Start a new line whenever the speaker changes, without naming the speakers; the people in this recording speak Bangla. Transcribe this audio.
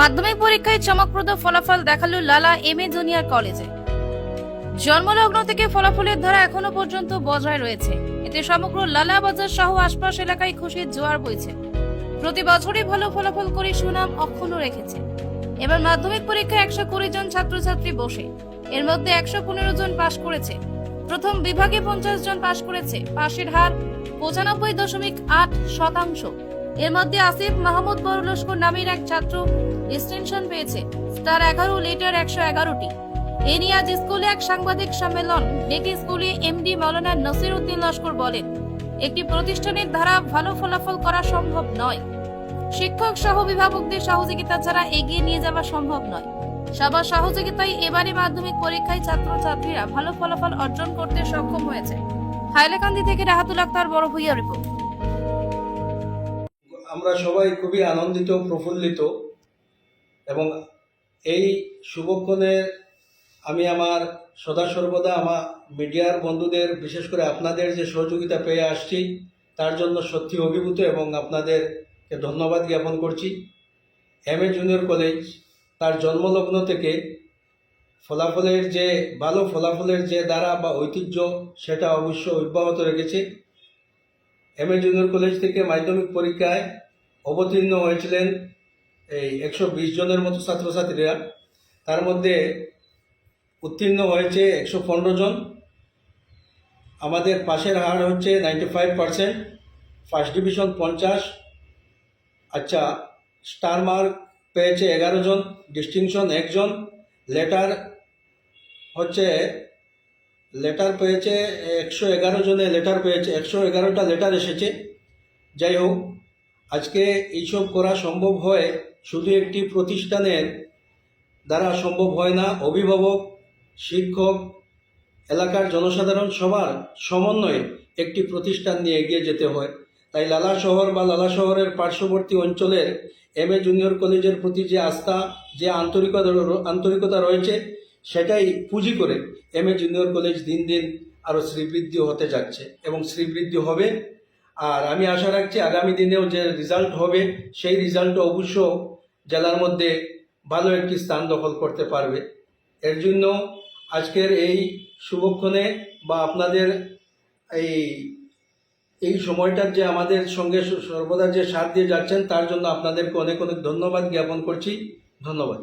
মাধ্যমিক পরীক্ষায় চমকপ্রদ ফলাফল দেখাল লালা এম এ জুনিয়র কলেজে। জন্মলগ্ন থেকে ফলাফলের ধারা এখনও পর্যন্ত বজায় রয়েছে। এতে সমগ্র লালা বাজার সহ আশপাশ এলাকায় খুশির জোয়ার বইছে। প্রতি বছরই ভালো ফলাফল করে সুনাম অক্ষুণ্ণ রেখেছে। এবার মাধ্যমিক পরীক্ষায় একশো কুড়ি জন ছাত্রছাত্রী বসে। এর মধ্যে একশো পনেরো জন পাশ করেছে। প্রথম বিভাগে পঞ্চাশ জন পাশ করেছে। পাশের হার পঁচানব্বই দশমিক আট শতাংশ। এর মধ্যে আসিফ মাহমুদ বড়লস্কর নামের এক ছাত্র ডিস্টিংশন পেয়েছে। তার এগারো লিটার একশো এগারোটি। এ নিয়ে আজ স্কুলে এক সাংবাদিক সম্মেলন। ডেকে স্কুলে এমডি মাওলানা নসির উদ্দিন লস্কর বলেন, একটি প্রতিষ্ঠানের দ্বারা ভালো ফলাফল করা সম্ভব নয়। শিক্ষক সহ অভিভাবকদের সহযোগিতা ছাড়া এগিয়ে নিয়ে যাওয়া সম্ভব নয়। সবার সহযোগিতায় এবারে মাধ্যমিক পরীক্ষায় ছাত্রছাত্রীরা ভালো ফলাফল অর্জন করতে সক্ষম হয়েছে। হাইলাকান্দি থেকে রাহাতুল আক্তার বড় ভূইয়া রিপোর্ট।
আমরা সবাই খুবই আনন্দিত, প্রফুল্লিত এবং এই শুভক্ষণে আমি আমার সদা সর্বদা আমার মিডিয়ার বন্ধুদের, বিশেষ করে আপনাদের যে সহযোগিতা পেয়ে আসছি, তার জন্য সত্যি অভিভূত এবং আপনাদেরকে ধন্যবাদ জ্ঞাপন করছি। এম এ জুনিয়র কলেজ, তার জন্মলগ্ন থেকে ফলাফলের যে, ভালো ফলাফলের যে দ্বারা বা ঐতিহ্য, সেটা অবশ্য অব্যাহত রেখেছে। এম এ জুনিয়র কলেজ থেকে মাধ্যমিক পরীক্ষায় অবতীর্ণ হয়েছিলেন এই একশো বিশ জনের মতো ছাত্রছাত্রীরা। তার মধ্যে উত্তীর্ণ হয়েছে একশো পনেরো জন। আমাদের পাশের হার হচ্ছে ninety five percent. First division পঞ্চাশ। আচ্ছা স্টার মার্ক পেয়েছে এগারো জন, ডিস্টিংশন একজন লেটার হচ্ছে, লেটার পেয়েছে একশো এগারো জনে লেটার পেয়েছে, একশো এগারোটা লেটার এসেছে। যাই হোক আজকে এইসব করা সম্ভব হয় শুধু একটি প্রতিষ্ঠানের দ্বারা সম্ভব হয় না, অভিভাবক, শিক্ষক, এলাকার জনসাধারণ সবার সমন্বয়ে একটি প্রতিষ্ঠান নিয়ে এগিয়ে যেতে হয়। তাই লালা শহর বা লালা শহরের পার্শ্ববর্তী অঞ্চলের এম এ জুনিয়র কলেজের প্রতি যে আস্থা, যে আন্তরিকতা আন্তরিকতা রয়েছে, সেটাই পুঁজি করে এম এ জুনিয়র কলেজ দিন দিন আরও শ্রীবৃদ্ধি হতে যাচ্ছে এবং শ্রীবৃদ্ধি হবে আর আমি আশা রাখছি আগামী দিনেও যে রেজাল্ট হবে, সেই রেজাল্টও অবশ্য জেলার মধ্যে ভালো একটি স্থান দখল করতে পারবে। এর জন্য আজকের এই শুভক্ষণে বা আপনাদের এই এই সময়টার যে আমাদের সঙ্গে সর্বদা যে সাথ দিয়ে যাচ্ছেন, তার জন্য আপনাদেরকে অনেক অনেক ধন্যবাদ জ্ঞাপন করছি। ধন্যবাদ।